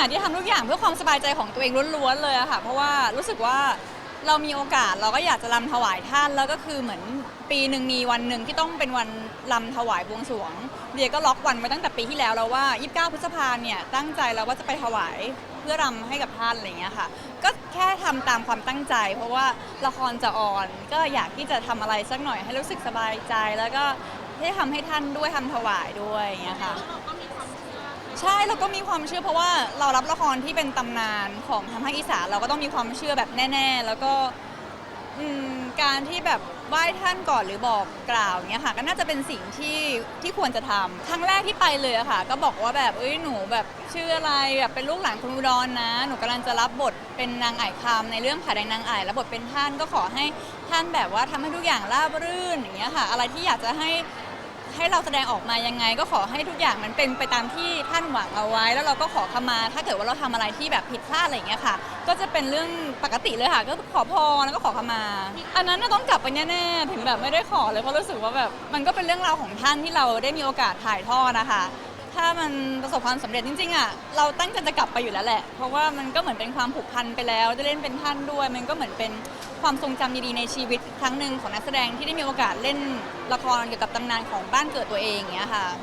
่ะที่ทำทุกอย่างเพื่อความสบายใจของตัวเองล้วนๆเลยอะค่ะ เพราะว่ารู้สึกว่าเรามีโอกาสเราก็อยากจะรำถวายท่านแล้วก็คือเหมือนปีหนึ่งมีวันหนึ่งที่ต้องเป็นวันรำถวายบวงสรวงเดียก็ล็อกวันไว้ตั้งแต่ปีที่แล้วแล้วว่า 29 พฤษภาเนี่ยตั้งใจแล้วว่าจะไปถวายเพื่อรำให้กับท่านอะไรอย่างเงี้ยค่ะ ก็แค่ทำตามความตั้งใจ เพราะว่าละครจะออน ก็อยากที่จะทำอะไรสักหน่อยให้รู้สึกสบายใจ แล้วก็ได้ทำให้ท่านด้วยทำถวายด้วยอย่างเงี้ยค่ะ ใช่เราก็มีความเชื่อเพราะว่าเรารับละครที่เป็นตำนานของทางภาคอีสานเราก็ต้องมีความเชื่อแบบแน่ ๆ แล้วก็อืมการที่แบบไหว้ท่านก่อนหรือบอกกล่าวเงี้ยค่ะ ก็น่าจะเป็นสิ่งที่ที่ควรจะทำครั้งแรกที่ไปเลยอะค่ะ ก็บอกว่าแบบเอ้ยหนูแบบชื่ออะไรแบบเป็นลูกหลานคนอุดรนะ หนูกำลังจะรับบทเป็นนางไอ่คำในเรื่องผาแดงนางไอ่แล้วบทเป็นท่านก็ขอให้ท่านแบบว่าทำให้ทุกอย่างราบรื่นอย่างเงี้ยค่ะ อะไรที่อยากจะให้ ให้เราแสดงออกมายังไง ก็ขอให้ทุกอย่างมันเป็นไปตามที่ท่านหวังเอาไว้ แล้วเราก็ขอขมา ถ้าเกิดว่าเราทำอะไรที่แบบผิดพลาดอะไรอย่างเงี้ยค่ะ ก็จะเป็นเรื่องปกติเลยค่ะ ก็ขอพรแล้วก็ขอขมา อันนั้นน่ะต้องกลับไปแน่ๆถึงแบบไม่ได้ขอเลยเพราะรู้สึกว่าแบบมันก็เป็นเรื่องราวของท่านที่เราได้มีโอกาสถ่ายทอดนะคะ ถ้ามันประสบความสำเร็จจริงๆอะเราตั้งใจจะกลับไปอยู่แล้วแหละ เพราะว่ามันก็เหมือนเป็นความผูกพันไปแล้วได้เล่นเป็นท่านด้วย มันก็เหมือนเป็นความทรงจำดีๆในชีวิตครั้งหนึ่งของนักแสดงที่ได้มีโอกาสเล่นละครเกี่ยวกับตำนานของบ้านเกิดตัวเองอย่างเงี้ยค่ะ